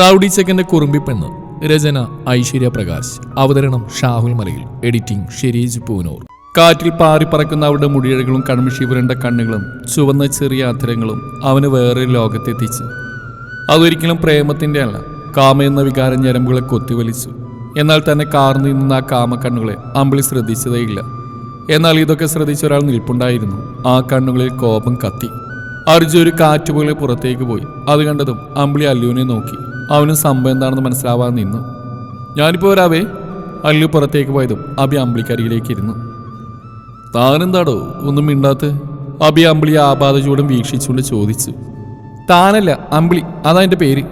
Rowdy ചെക്കന്റെ കുറുമ്പി പെണ്ണ് രചന ഐശ്വര്യ പ്രകാശ്. അവതരണം ഷാഹുൽ മലയിൽ എഡിറ്റിംഗ് ഷെരീജ് പൂനൂർ. കാറ്റിൽ പാറിപ്പറക്കുന്ന അവരുടെ മുടിയഴകളും കൺമിഷി പുരണ്ട കണ്ണുകളും ചുവന്ന ചെറിയ അധരങ്ങളും അവന് വേറെ ലോകത്തെത്തിച്ചു. അതൊരിക്കലും പ്രേമത്തിന്റെ അല്ല കാമ എന്ന വികാരം ഞരമ്പുകളെ കൊത്തിവലിച്ചു. എന്നാൽ തന്നെ കാർന്നു നിന്ന ആ കാമക്കണ്ണുകളെ അമ്പിളി ശ്രദ്ധിച്ചതേയില്ല എന്നാൽ ഇതൊക്കെ ശ്രദ്ധിച്ച ഒരാൾ നിൽപ്പുണ്ടായിരുന്നു ആ കണ്ണുകളിൽ കോപം കത്തി. അർജു ഒരു കാറ്റുപോലെ പുറത്തേക്ക് പോയി അത് കണ്ടതും അമ്പിളി അല്ലുവിനെ നോക്കി. അവനും സംഭവം എന്താണെന്ന് മനസ്സിലാവാതെ നിന്നു. ഞാനിപ്പോ വരാവേ അല്ലു പുറത്തേക്ക് പോയതും അബി അമ്പിളിക്കരികിലേക്ക് ഇരുന്നു. താനെന്താടോ ഒന്നും മിണ്ടാത്ത? അബി അമ്പിളി ആപാത ചൂടും വീക്ഷിച്ചുകൊണ്ട് ചോദിച്ചു. താനല്ല അമ്പിളി അതാ എന്റെ പേര്.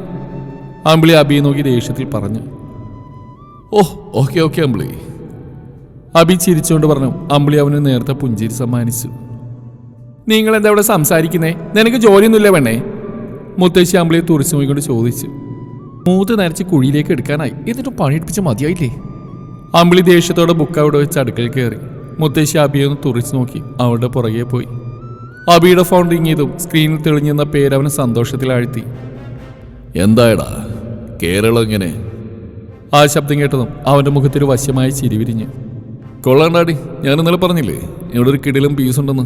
അമ്പിളി അബിയെ നോക്കി ദേഷ്യത്തിൽ പറഞ്ഞു. Oh okay okay Ambili. Abi ചിരിച്ചുകൊണ്ട് പറഞ്ഞു അമ്പിളി അവന് നേരത്തെ പുഞ്ചിരി സമ്മാനിച്ചു. നിങ്ങൾ എന്താ ഇവിടെ സംസാരിക്കുന്നേ? നിനക്ക് ജോലിയൊന്നുമില്ല വേണേ മുത്തശ്ശി അമ്പിളിയെ തുറച്ചു നോക്കിക്കൊണ്ട് ചോദിച്ചു. മൂത്ത് നരച്ച് കുഴിയിലേക്ക് എടുക്കാനായി. എന്നിട്ട് പണിയെടുപ്പിച്ച് മതിയായില്ലേ? അമ്പിളി ദേഷ്യത്തോടെ ബുക്ക് അവിടെ വെച്ച് അടുക്കളയിൽ കയറി. മുത്തശ്ശി അബിയെ ഒന്ന് തുറച്ചു നോക്കി. അവളുടെ പുറകെ പോയി. അബിയുടെ ഫോൺ റിങ് ചെയ്തും സ്ക്രീനിൽ തെളിഞ്ഞെന്ന പേര് അവന് സന്തോഷത്തിലാഴ്ത്തി. എന്തായടാ? കേരളം എങ്ങനെ? ആ ശബ്ദം കേട്ടതും അവന്റെ മുഖത്തൊരു വശമായി വശ്യമായ ചിരി വിരിഞ്ഞു. കൊള്ളാണ്ടാടി. ഞാൻ ഇന്നലെ പറഞ്ഞില്ലേ ഇവിടെ ഒരു കിടിലും പീസ് ഉണ്ടെന്ന്.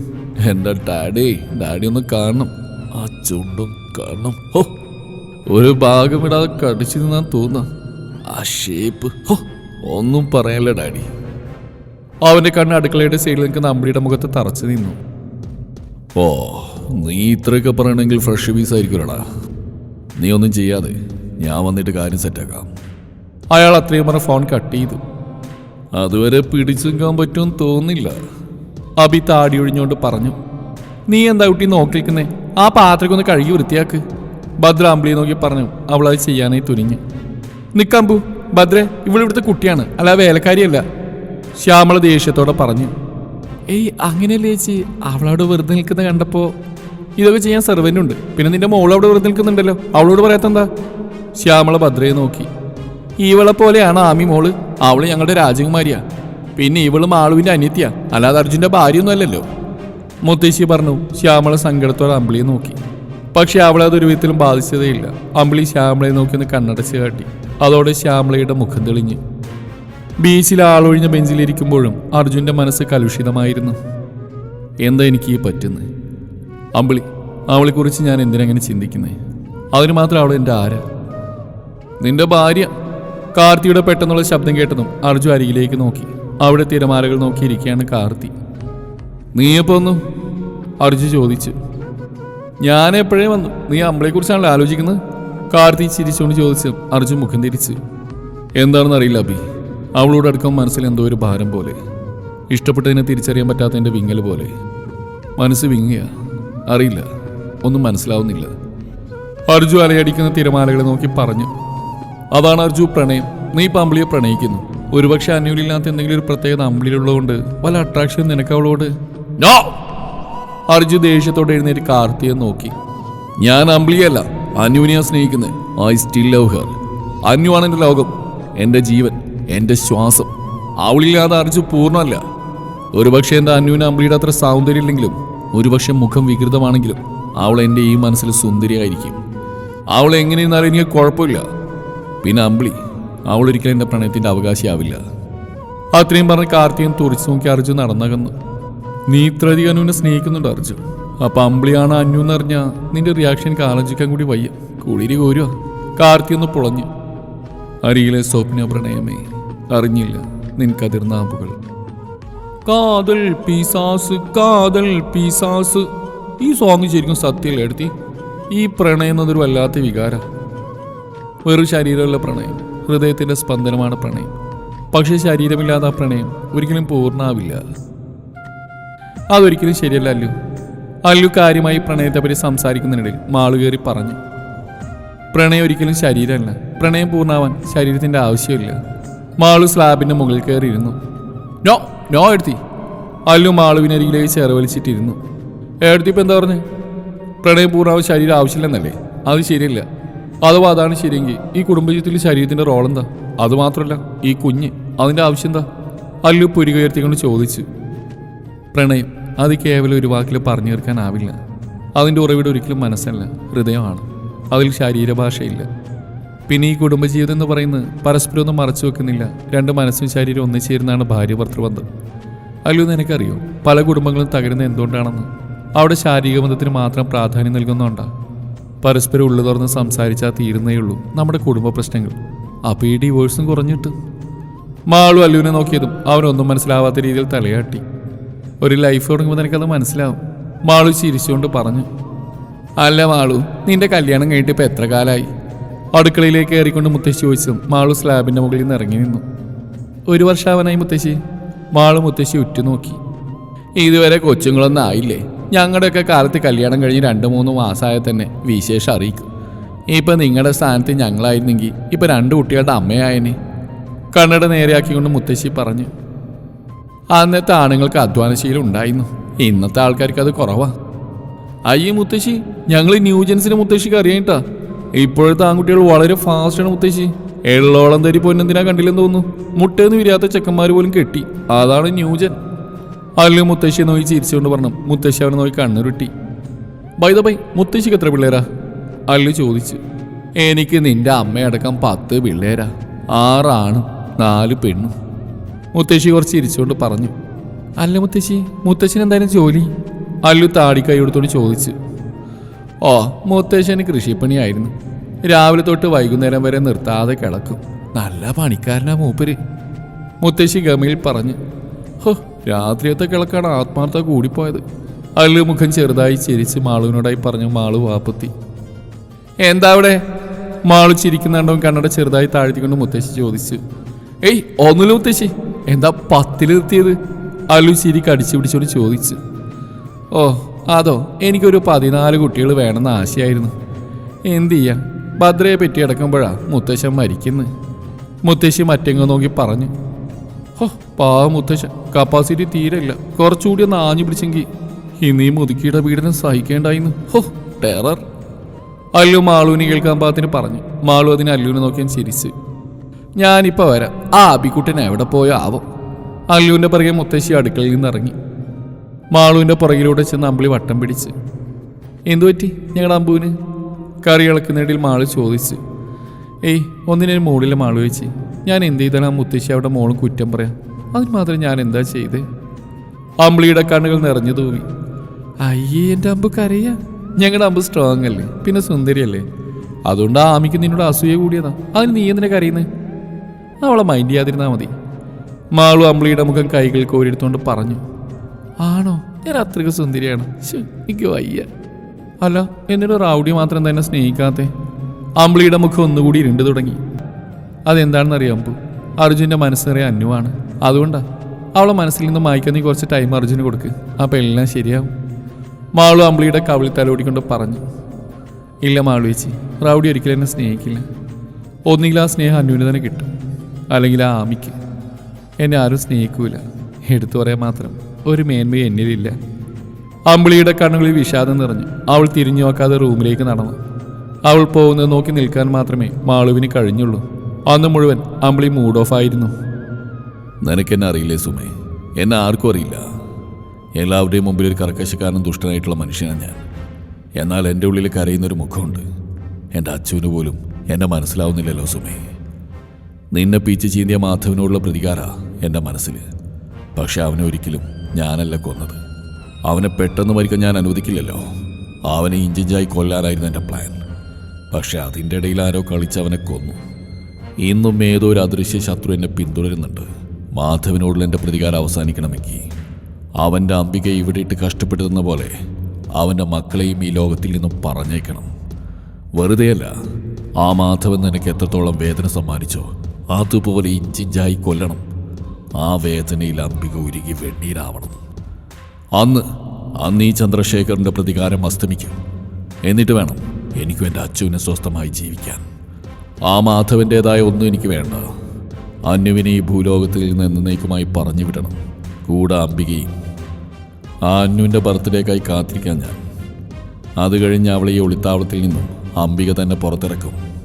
എന്റെ ഡാഡി ഡാഡി ഒന്ന് കാണണം. ആ ചുണ്ടും കാണണം. ഹോ ഒരു ഭാഗം ഇടാതെ കടിച്ചു നിന്നാൻ തോന്നാം. ആ ഷേപ്പ് ഒന്നും പറയാനില്ല ഡാഡി. അവന്റെ കണ്ണ് അടുക്കളയുടെ സൈഡിൽ നിൽക്കുന്ന അമ്പിയുടെ മുഖത്ത് തറച്ചു നിന്നു. ഓ നീ ഇത്രയൊക്കെ പറയണമെങ്കിൽ ഫ്രഷ് പീസ് ആയിരിക്കുമല്ലടാ. നീ ഒന്നും ചെയ്യാതെ ഞാൻ വന്നിട്ട് കാര്യം സെറ്റാക്കാം അയാൾ അത്രയും പറഞ്ഞ ഫോൺ കട്ട് ചെയ്തു. അതുവരെ പിടിച്ചു നിൽക്കാൻ പറ്റുമെന്ന് തോന്നില്ല അബി താടി ഒഴിഞ്ഞുകൊണ്ട് പറഞ്ഞു നീ എന്താ കുട്ടി നോക്കി നിൽക്കുന്നേ ആ പാത്രക്കൊന്ന് കഴുകി വൃത്തിയാക്ക്. ഭദ്ര നോക്കി പറഞ്ഞു അവൾ അത് ചെയ്യാനായി തുനിഞ്ഞു. നിക്കാമ്പു ഭദ്രെ ഇവിടെ ഇവിടുത്തെ കുട്ടിയാണ് അല്ല വേലക്കാരിയല്ല. ശ്യാമള ദേഷ്യത്തോടെ പറഞ്ഞു ഏയ് അങ്ങനെയല്ലേ ചേച്ചി അവളവിടെ വെറുതെ നിൽക്കുന്ന കണ്ടപ്പോ ഇതൊക്കെ ചെയ്യാൻ സെർവന്റുണ്ട് പിന്നെ നിന്റെ മോൾ അവിടെ വെറുതെ നിൽക്കുന്നുണ്ടല്ലോ അവളോട് പറയാത്തെന്താ? ശ്യാമള ഭദ്രയെ നോക്കി ഇവളെ പോലെയാണ് ആമി മോൾ അവൾ ഞങ്ങളുടെ രാജകുമാരിയാ പിന്നെ ഇവളും ആളുവിന്റെ അനിയത്തിയാ അല്ലാതെ അർജുന്റെ ഭാര്യയൊന്നും അല്ലല്ലോ. മുത്തശ്ശി പറഞ്ഞു ശ്യാമള സങ്കടത്തോടെ അമ്പിളിയെ നോക്കി പക്ഷെ അവളെ അതൊരു വിധത്തിലും ബാധിച്ചതേയില്ല. അമ്പിളി ശ്യാമളയെ നോക്കി ഒന്ന് കണ്ണടച്ച് കാട്ടി. അതോടെ ശ്യാമളയുടെ മുഖം തെളിഞ്ഞു. ബീച്ചിൽ ആളൊഴിഞ്ഞ ബെഞ്ചിലിരിക്കുമ്പോഴും അർജുന്റെ മനസ്സ് കലുഷിതമായിരുന്നു. എന്താ എനിക്ക് ഈ പറ്റുന്നത് അമ്പിളി അവളെക്കുറിച്ച് ഞാൻ എന്തിനങ്ങനെ ചിന്തിക്കുന്നത് അതിന് മാത്രം അവൾ എന്റെ ആരാ? നിന്റെ ഭാര്യ? കാർത്തിയുടെ പെട്ടെന്നുള്ള ശബ്ദം കേട്ടതും അർജു അരികിലേക്ക് നോക്കി. അവിടെ തിരമാലകൾ നോക്കിയിരിക്കുകയാണ് കാർത്തി. നീയപ്പോ അർജു ചോദിച്ചു. ഞാൻ എപ്പോഴേ വന്നു. നീ അമ്പളെക്കുറിച്ചാണല്ലോ ആലോചിക്കുന്നത്? കാർത്തി ചിരിച്ചുകൊണ്ട് ചോദിച്ചു അർജുൻ മുഖം തിരിച്ചു. എന്താണെന്ന് അറിയില്ല അബി അവളോട് അടുക്കം മനസ്സിൽ എന്തോ ഒരു ഭാരം പോലെ. ഇഷ്ടപ്പെട്ടതിനെ തിരിച്ചറിയാൻ പറ്റാത്തതിന്റെ വിങ്ങൽ പോലെ. മനസ്സ് വിങ്ങിയ. അറിയില്ല. ഒന്നും മനസ്സിലാവുന്നില്ല. അർജു അലയടിക്കുന്ന തിരമാലകളെ നോക്കി പറഞ്ഞു. അതാണ് അർജു പ്രണയം. നീ ഇപ്പം അമ്പിളിയെ പ്രണയിക്കുന്നു. ഒരുപക്ഷെ അന്യൂലില്ലാത്ത എന്തെങ്കിലും ഒരു പ്രത്യേകത അമ്പിളിയിലുള്ളതുകൊണ്ട് വല്ല അട്രാക്ഷൻ നിനക്ക് അവളോട്? അർജു ദേഷ്യത്തോടെ എഴുന്നേറ്റ് കാർത്തിയെ നോക്കി. ഞാൻ അമ്പിളിയല്ല അന്യുവിനെയാ സ്നേഹിക്കുന്നത് ഐ സ്റ്റിൽ ലവ് ഹർ അന്യുവാണ് എന്റെ ലോകം എന്റെ ജീവൻ എന്റെ ശ്വാസം. അവളില്ലാതെ അർജു പൂർണമല്ല. ഒരുപക്ഷെ എന്റെ അന്യുവിന് അമ്പിളിയുടെ അത്ര സൗന്ദര്യം ഇല്ലെങ്കിലും ഒരുപക്ഷെ മുഖം വികൃതമാണെങ്കിലും അവൾ എന്റെ ഈ മനസ്സിൽ സുന്ദരിയായിരിക്കും. അവൾ എങ്ങനെയെന്നാലും എനിക്ക് കുഴപ്പമില്ല. പിന്നെ അമ്പിളി അവൾ ഒരിക്കലും എന്റെ പ്രണയത്തിന്റെ അവകാശിയാവില്ല. അത്രയും പറഞ്ഞ് കാർത്തികൻ തുറച്ചു നോക്കി അർജു നടന്നകന്നു. നീ ഇത്രയധികം അനുവിനെ സ്നേഹിക്കുന്നുണ്ട് അർജു അപ്പൊ അമ്പിളിയാണ് അന്നു എന്നറിഞ്ഞ നിന്റെ റിയാക്ഷൻ ആലോചിക്കാൻ കൂടി വയ്യ. കുളിരി കോരുക കാർത്തി ഒന്ന് പുളഞ്ഞു. അരിയിലെ സ്വപ്ന പ്രണയമേ അറിഞ്ഞില്ല നിൻ ആമ്പുകൾ കാതൽ പീസാസ് കാതൽ പീസാസ് ഈ സോങ് ശരിക്കും സത്യല്ലേ എടുത്തി? ഈ പ്രണയം എന്നതൊരു വല്ലാത്ത വികാര. വെറും ശരീരമുള്ള പ്രണയം ഹൃദയത്തിന്റെ സ്പന്ദനമാണ് പ്രണയം. പക്ഷേ ശരീരമില്ലാത്ത പ്രണയം ഒരിക്കലും പൂർണാവില്ല. അതൊരിക്കലും ശരിയല്ല അല്ലു. അല്ലു കാര്യമായി പ്രണയത്തെപ്പറ്റി സംസാരിക്കുന്നതിനിടയിൽ മാളുകേറി പറഞ്ഞു. പ്രണയം ഒരിക്കലും ശരീരമല്ല. പ്രണയം പൂർണാവാൻ ശരീരത്തിന്റെ ആവശ്യമില്ല. മാളു സ്ലാബിന്റെ മുകളിൽ കയറിയിരുന്നു. നോ നോ എടുത്തി. അല്ലു മാളുവിനരികിലേക്ക് ചേർവലിച്ചിട്ടിരുന്നു. എടുത്തി ഇപ്പം എന്താ പറഞ്ഞു? പ്രണയം പൂർണാവാൻ ശരീരം ആവശ്യമില്ലെന്നല്ലേ? അത് ശരിയല്ല. അഥവാ അതാണ് ശരിയെങ്കിൽ ഈ കുടുംബജീവിതത്തിൽ ശരീരത്തിന്റെ റോൾ എന്താ അതുമാത്രമല്ല ഈ കുഞ്ഞ് അതിന്റെ ആവശ്യം എന്താ? അല്ലു പുരികയർത്തിക്കൊണ്ട് ചോദിച്ചു. പ്രണയം. അത് കേവലം ഒരു വാക്കിൽ പറഞ്ഞു തീർക്കാനാവില്ല അതിന്റെ ഉറവിടം ഒരിക്കലും മനസ്സല്ല ഹൃദയമാണ്. അതിൽ ശരീരഭാഷയില്ല. പിന്നെ ഈ കുടുംബജീവിതം എന്ന് പറയുന്നത് പരസ്പരം ഒന്നും മറച്ചു വെക്കുന്നില്ല. രണ്ട് മനസ്സും ശരീരവും ഒന്നിച്ചേരുന്നതാണ് ഭാര്യ ഭർത്തൃബന്ധം. അല്ലു നിനക്കറിയോ പല കുടുംബങ്ങളും തകരുന്നത് എന്തുകൊണ്ടാണെന്ന്? അവിടെ ശാരീരിക ബന്ധത്തിന് മാത്രം പ്രാധാന്യം നൽകുന്നുണ്ടാണ് പരസ്പരം ഉള്ളു തുറന്ന് സംസാരിച്ചാൽ തീരുന്നേ ഉള്ളൂ നമ്മുടെ കുടുംബ പ്രശ്നങ്ങൾ. അപ്പോൾ ഈ ഡിവോഴ്സും കുറഞ്ഞിട്ട്. മാളും അല്ലുവിനെ നോക്കിയതും അവനൊന്നും മനസ്സിലാവാത്ത രീതിയിൽ തലയാട്ടി. ഒരു ലൈഫ് തുടങ്ങുമ്പോൾ നിനക്കത് മനസ്സിലാവും. മാളു ചിരിച്ചുകൊണ്ട് പറഞ്ഞു അല്ല മാളു നിന്റെ കല്യാണം കഴിഞ്ഞിട്ട് ഇപ്പം എത്ര കാലമായി അടുക്കളയിലേക്ക് കയറിക്കൊണ്ട് മുത്തശ്ശി ചോദിച്ചു. മാളു സ്ലാബിന്റെ മുകളിൽ നിന്ന് ഇറങ്ങി നിന്നു. ഒരു വർഷാവനായി മുത്തശ്ശി. മാളു മുത്തശ്ശി ഉറ്റുനോക്കി. ഇതുവരെ കൊച്ചുങ്ങളൊന്നും ആയില്ലേ? ഞങ്ങളുടെയൊക്കെ കാലത്ത് കല്യാണം കഴിഞ്ഞ് രണ്ട് മൂന്ന് മാസമായ തന്നെ വിശേഷം അറിയിക്കും. ഇപ്പം നിങ്ങളുടെ സ്ഥാനത്ത് ഞങ്ങളായിരുന്നെങ്കിൽ ഇപ്പം രണ്ട് കുട്ടികളുടെ അമ്മയായനെ. കണ്ണട നേരെയാക്കിക്കൊണ്ട് മുത്തശ്ശി പറഞ്ഞു അന്നത്തെ ആണുങ്ങൾക്ക് അധ്വാനശീലം ഉണ്ടായിരുന്നു. ഇന്നത്തെ ആൾക്കാർക്ക് അത് കുറവാ. അയ്യേ മുത്തശ്ശി ഞങ്ങൾ ന്യൂജൻസിന് മുത്തശ്ശിക്ക് അറിയാട്ടാ ഇപ്പോഴത്തെ ആൺകുട്ടികൾ വളരെ ഫാസ്റ്റാണ് മുത്തശ്ശി. എള്ളോളം തരി പൊന്നെന്തിനാ കണ്ടില്ലെന്ന് തോന്നുന്നു. മുട്ടേന്ന് വിരാത്ത ചെക്കന്മാർ പോലും കെട്ടി. അതാണ് ന്യൂജൻ. അല്ല മുത്തശ്ശിയെ നോക്കി ചിരിച്ചുകൊണ്ട് പറഞ്ഞു. മുത്തശ്ശി അവനെ നോക്കി കണ്ണുരുട്ടി. ബൈ ദ ബൈ മുത്തശ്ശിക്ക് എത്ര പിള്ളേരാ? അല്ലു ചോദിച്ചു. എനിക്ക് നിന്റെ അമ്മയടക്കം പത്ത് പിള്ളേരാ. ആറാണ് നാല് പെണ്ണും. മുത്തശ്ശി കുറച്ച് ചിരിച്ചുകൊണ്ട് പറഞ്ഞു. അല്ല മുത്തശ്ശി മുത്തശ്ശിന് എന്തായാലും ജോലി? അല്ലു താടി കൈയെടുത്തോട് ചോദിച്ചു. ഓ മുത്തശ്ശന് കൃഷിപ്പണിയായിരുന്നു. രാവിലെ തൊട്ട് വൈകുന്നേരം വരെ നിർത്താതെ കിടക്കും. നല്ല പണിക്കാരനാ മൂപ്പര്. മുത്തശ്ശി ഗമയിൽ പറഞ്ഞു. ഹോ രാത്രിയത്തെ കിളക്കാണ് ആത്മാർത്ഥ കൂടിപ്പോയത്. അല്ലു മുഖം ചെറുതായി ചിരിച്ച് മാളുവിനോടായി പറഞ്ഞു മാളു വാപ്പത്തി. എന്താ അവിടെ? മാളു ചിരിക്കുന്നുണ്ടോ കണ്ണട ചെറുതായി താഴ്ത്തിക്കൊണ്ട് മുത്തശ്ശി ചോദിച്ചു. ഏയ് ഒന്നുമില്ല മുത്തശ്ശി. എന്താ പത്തിൽ നിർത്തിയത്? അല്ലു ചിരി കടിച്ചു പിടിച്ചോട് ചോദിച്ചു. ഓ അതോ എനിക്കൊരു പതിനാല് കുട്ടികൾ വേണമെന്ന് ആശയായിരുന്നു. എന്തു ചെയ്യാം? ഭദ്രയെ പറ്റി കിടക്കുമ്പോഴാ മുത്തശ്ശൻ മരിക്കുന്നത് മുത്തശ്ശി മറ്റെങ്ങ് നോക്കി പറഞ്ഞു. ഹോ പാവ മുത്തശ്ശ. കപ്പാസിറ്റി തീരല്ല കുറച്ചുകൂടി ഒന്ന് ആഞ്ഞു പിടിച്ചെങ്കിൽ ഇന്ന് ഈ മുതുക്കിയുടെ പീഡനം സഹിക്കേണ്ടായിരുന്നു ഹോ ടെറർ അല്ലു മാളുവിനെ കേൾക്കാൻ പാത്തിന് പറഞ്ഞു. മാളു അതിന് അല്ലുവിനെ നോക്കിയാൻ ചിരിച്ച്. ഞാനിപ്പോൾ വരാം. ആ അബിക്കുട്ടൻ എവിടെ പോയോ ആവോ. അല്ലുവിന്റെ പിറകെ മുത്തശ്ശി അടുക്കളയിൽ നിന്ന് ഇറങ്ങി മാളുവിന്റെ പുറകിലൂടെ ചെന്ന് അമ്പിളി വട്ടം പിടിച്ച് എന്തു പറ്റി ഞങ്ങളുടെ അമ്പുവിന്? കറി ഇളക്കുന്നിടയിൽ മാൾ ചോദിച്ച് ഏയ് ഒന്നിനൊരു മുകളിലെ മാൾ വെച്ച് ഞാൻ എന്ത് ചെയ്താലും ആ മുത്തശ്ശി അവിടെ മോളും കുറ്റം പറയാം. അതിന് മാത്രം ഞാൻ എന്താ ചെയ്തേ? അമ്പിളിയുടെ കണ്ണുകൾ നിറഞ്ഞു തൂവി അയ്യേ എന്റെ അമ്പ് കരയാ. ഞങ്ങളുടെ അമ്പ് സ്ട്രോങ് അല്ലേ പിന്നെ സുന്ദരിയല്ലേ? അതുകൊണ്ട് ആമിക്ക് നിന്നോട് അസൂയ കൂടിയതാ. അതിന് നീ എന്തിനാ കരയുന്നത് അവളെ മൈൻഡ് ചെയ്യാതിരുന്നാൽ മതി. മാളു അമ്പിളിയുടെ മുഖം കൈകൾ കോരിയെടുത്തുകൊണ്ട് പറഞ്ഞു ആണോ? ഞാൻ അത്രയ്ക്ക് സുന്ദരിയാണ്. എനിക്ക് വയ്യ. അല്ല എന്നിട്ട് റൗഡി മാത്രം തന്നെ സ്നേഹിക്കാത്തെ? അമ്പിളിയുടെ മുഖം ഒന്നുകൂടി ഇരുണ്ടു തുടങ്ങി. അതെന്താണെന്ന് അറിയാം അമ്പു? അർജുന്റെ മനസ്സിനറിയ അന്നുവാണ് അതുകൊണ്ടാ അവളെ മനസ്സിൽ നിന്ന് മായ്ക്കാൻ നീ കുറച്ച് ടൈം അർജുന് കൊടുക്ക്. ആ എല്ലാം ശരിയാവും. മാളു അമ്പിളിയുടെ കവിളി തലോടിക്കൊണ്ട് പറഞ്ഞു ഇല്ല മാളു ചേച്ചി റൗഡി ഒരിക്കലും എന്നെ സ്നേഹിക്കില്ല. ഒന്നുകിൽ ആ സ്നേഹം അന്നുവിന് തന്നെ കിട്ടും. അല്ലെങ്കിൽ ആ ആമിക്ക് എന്നെ ആരും സ്നേഹിക്കൂല. എടുത്തു പറയാൻ മാത്രം ഒരു മേന്മയും എന്നിലില്ല. അമ്പിളിയുടെ കണ്ണുകളിൽ വിഷാദം നിറഞ്ഞു അവൾ തിരിഞ്ഞു നോക്കാതെ റൂമിലേക്ക് നടന്നു. അവൾ പോകുന്നത് നോക്കി നിൽക്കാൻ മാത്രമേ മാളുവിന് കഴിഞ്ഞുള്ളൂ. അന്ന് മുഴുവൻ അമ്പിളി മൂഡ് ഓഫ് ആയിരുന്നു. നിനക്കെന്നെ അറിയില്ലേ സുമേ? എന്നെ ആർക്കും അറിയില്ല. എല്ലാവരുടെയും മുമ്പിൽ ഒരു കർക്കശക്കാരനും ദുഷ്ടനായിട്ടുള്ള മനുഷ്യനാണ് ഞാൻ. എന്നാൽ എന്റെ ഉള്ളിൽ കരയുന്നൊരു മുഖമുണ്ട്. എന്റെ അച്ഛന് പോലും എന്നെ മനസ്സിലാവുന്നില്ലല്ലോ സുമേ. നിന്നെ പീച്ച് ചീന്തിയ മാധവനോടുള്ള പ്രതികാര എന്റെ മനസ്സിൽ. പക്ഷെ അവനെ ഒരിക്കലും ഞാനല്ല കൊന്നത്. അവനെ പെട്ടെന്ന് മരിക്കാൻ ഞാൻ അനുവദിക്കില്ലല്ലോ. അവനെ ഇഞ്ചിഞ്ചായി കൊല്ലാനായിരുന്നു എന്റെ പ്ലാൻ. പക്ഷെ അതിന്റെ ഇടയിൽ ആരോ കളിച്ച് അവനെ കൊന്നു. ഇന്നും ഏതോ ഒരു അദൃശ്യ ശത്രു എന്നെ പിന്തുടരുന്നുണ്ട്. മാധവനോടുള്ള എന്റെ പ്രതികാരം അവസാനിക്കണമെങ്കിൽ അവന്റെ അംബിക ഇവിടെ ഇട്ട് കഷ്ടപ്പെടുന്ന പോലെ അവന്റെ മക്കളെയും ഈ ലോകത്തിൽ നിന്നും പറഞ്ഞേക്കണം. വെറുതെയല്ല ആ മാധവൻ നിനക്ക് എത്രത്തോളം വേദന സമ്മാനിച്ചോ? അതുപോലെ ഇഞ്ചിഞ്ചായി കൊല്ലണം. ആ വേദനയിൽ അംബിക ഉരുകി വെണ്ണീരാവണം. അന്ന് അന്ന് ഈ ചന്ദ്രശേഖറിന്റെ പ്രതികാരം അസ്തമിക്കും. എന്നിട്ട് വേണം എനിക്കും എന്റെ അച്ഛനെ സ്വസ്ഥമായി ജീവിക്കാൻ. ആ മാധവന്റേതായ ഒന്നും എനിക്ക് വേണ്ട. അന്യുവിനെ ഈ ഭൂലോകത്തിൽ നിന്ന് എന്നേക്കുമായി പറഞ്ഞു വിടണം. കൂടെ അംബികയും ആ അന്നുവിന്റെ ബർത്ത്ഡേക്കായി കാത്തിരിക്കാൻ ഞാൻ. അത് കഴിഞ്ഞ് അവളെ ഈ ഒളിത്താവളത്തിൽ നിന്നും അംബിക തന്നെ പുറത്തിറക്കും.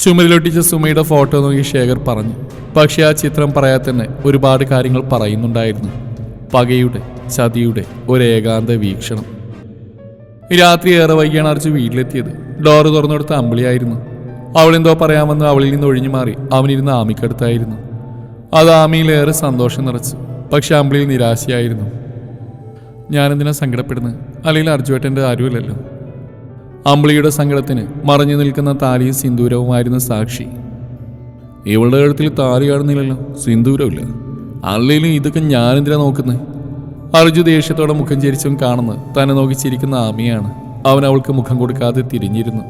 ചുമരിലൊട്ടിച്ച സുമയുടെ ഫോട്ടോ നോക്കി ശേഖർ പറഞ്ഞു. പക്ഷേ ആ ചിത്രം പറയാതെ തന്നെ ഒരുപാട് കാര്യങ്ങൾ പറയുന്നുണ്ടായിരുന്നു. പകയുടെ ചതിയുടെ ഒരു ഏകാന്ത വീക്ഷണം. രാത്രി ഏറെ വൈകിയാണ് അർജു വീട്ടിലെത്തിയത്. ഡോറ് തുറന്നെടുത്ത അമ്പിളിയായിരുന്നു. അവളെന്തോ പറയാമെന്ന് അവളിൽ നിന്ന് ഒഴിഞ്ഞു മാറി അവനിരുന്ന് ആമിക്കടുത്തായിരുന്നു. അത് ആമിയിലേറെ സന്തോഷം നിറച്ചു. പക്ഷെ അമ്പിളിയിൽ നിരാശയായിരുന്നു. ഞാനെന്തിനാ സങ്കടപ്പെടുന്നത്? അല്ലെങ്കിൽ അർജുവേട്ടന്റെ ആരുമല്ലല്ലോ. അമ്പിളിയുടെ സങ്കടത്തിന് മറഞ്ഞു നിൽക്കുന്ന താലിയും സിന്ദൂരവുമായിരുന്നു സാക്ഷി. ഇവളുടെ കഴുത്തിൽ താലി കാണുന്നില്ലല്ലോ സിന്ദൂരമില്ല അല്ലെങ്കിലും ഇതൊക്കെ ഞാനെന്തിനാ നോക്കുന്നത് അർജു ദേഷ്യത്തോടെ മുഖം ചരിച്ചും കാണുന്നത് തന്നെ നോക്കി ചിരിക്കുന്ന ആമിയാണ്. അവൻ അവൾക്ക് മുഖം കൊടുക്കാതെ തിരിഞ്ഞിരുന്നു.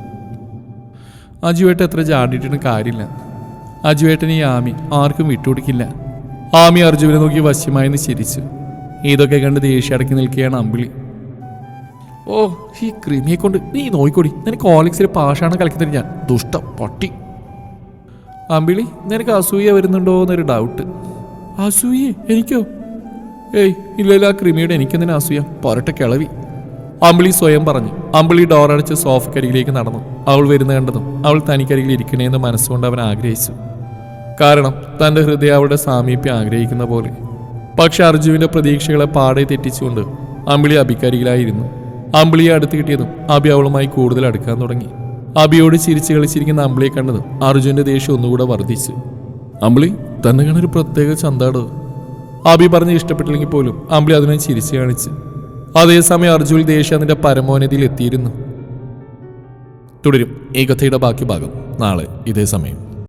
അജുവേട്ട എത്ര ചാടിയിട്ടിന് കാര്യമില്ല. അജുവേട്ടൻ ഈ ആമി ആർക്കും വിട്ടുകൊടുക്കില്ല. ആമി അർജുവിനെ നോക്കി വശ്യമായെന്ന് ചിരിച്ചു. ഇതൊക്കെ കണ്ട് ദേഷ്യം അടക്കി നിൽക്കുകയാണ് അമ്പിളി. ഓ ഈ ക്രിമിയെ കൊണ്ട് നീ നോയിക്കോടി. നിനക്ക് ഓലിക്സിൽ പാഷാണ് കളിക്കുന്നത് ഞാൻ ദുഷ്ട പട്ടി. അമ്പിളി നിനക്ക് അസൂയ വരുന്നുണ്ടോ എന്നൊരു ഡൗട്ട് അസൂയ എനിക്കോ? ഏയ് ഇല്ലല്ല ആ ക്രിമിയുടെ എനിക്കെന്തിനാ അസൂയ. പോരട്ടെ കിളവി. അമ്പിളി സ്വയം പറഞ്ഞു. അമ്പിളി ഡോറടിച്ച് സോഫക്കരികിലേക്ക് നടന്നു. അവൾ വരുന്ന കണ്ടതും അവൾ തനിക്കരികിൽ ഇരിക്കണേന്ന് മനസ്സുകൊണ്ട് അവൻ ആഗ്രഹിച്ചു. കാരണം തന്റെ ഹൃദയം അവളുടെ സാമീപ്യം ആഗ്രഹിക്കുന്ന പോലെ. പക്ഷെ അർജുവിന്റെ പ്രതീക്ഷകളെ പാടെ തെറ്റിച്ചുകൊണ്ട് അമ്പിളി അബിക്കരികിലായിരുന്നു അമ്പിളിയെ അടുത്ത് കിട്ടിയതും അബി അവളുമായി കൂടുതൽ അടുക്കാൻ തുടങ്ങി. അബിയോട് ചിരിച്ചു കളിച്ചിരിക്കുന്ന അമ്പിളിയെ കണ്ടതും അർജുന്റെ ദേഷ്യം ഒന്നുകൂടെ വർദ്ധിച്ചു. അമ്പിളി തന്നെ കാണൊരു പ്രത്യേക ചന്താട്? അബി പറഞ്ഞ് ഇഷ്ടപ്പെട്ടില്ലെങ്കിൽ പോലും അമ്പിളി അതിനെ ചിരിച്ചു കാണിച്ചു. അതേസമയം അർജുൻ ദേഷ്യം അതിന്റെ പരമോന്നതിയിൽ എത്തിയിരുന്നു. തുടരും ഈ കഥയുടെ ബാക്കി ഭാഗം നാളെ ഇതേ സമയം.